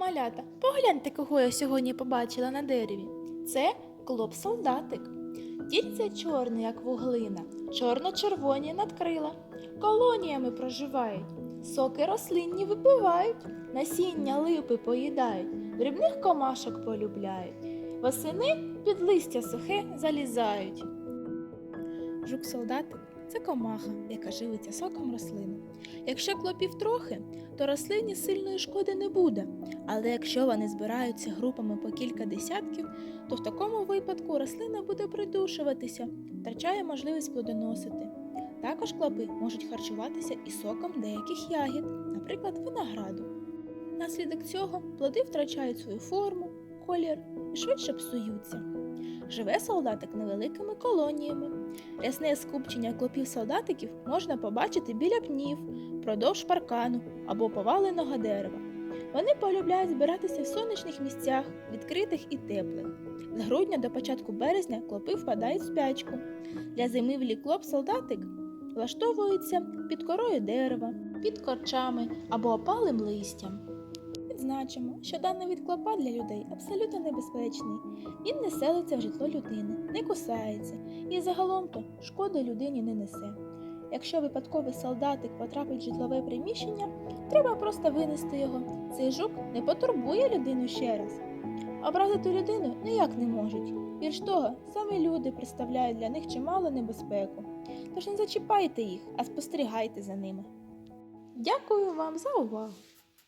Малята, погляньте, кого я сьогодні побачила на дереві. Це клоп-солдатик. Тільця чорний, як вуглина, чорно-червоні надкрила. Колоніями проживають, соки рослинні випивають, насіння липи поїдають, дрібних комашок полюбляють. Восени під листя сухе залізають. Жук-солдатик це комаха, яка живиться соком рослини. Якщо клопів трохи, то рослині сильної шкоди не буде. Але якщо вони збираються групами по кілька десятків, то в такому випадку рослина буде придушуватися, втрачає можливість плодоносити. Також клопи можуть харчуватися і соком деяких ягід, наприклад, винограду. Наслідок цього плоди втрачають свою форму, колір і швидше псуються. Живе солдатик невеликими колоніями. Рясне скупчення клопів-солдатиків можна побачити біля пнів, впродовж паркану або поваленого дерева. Вони полюбляють збиратися в сонячних місцях, відкритих і теплих. З грудня до початку березня клопи впадають в спячку. Для зимівлі клоп-солдатик влаштовується під корою дерева, під корчами або опалим листям. Відзначимо, що даний від клопа для людей абсолютно небезпечний. Він не селиться в житло людини, не кусається і загалом то шкоди людині не несе. Якщо випадковий солдатик потрапить в житлове приміщення, треба просто винести його. Цей жук не потурбує людину ще раз. Образити людину ніяк не можуть. Більш того, саме люди представляють для них чимало небезпеку. Тож не зачіпайте їх, а спостерігайте за ними. Дякую вам за увагу!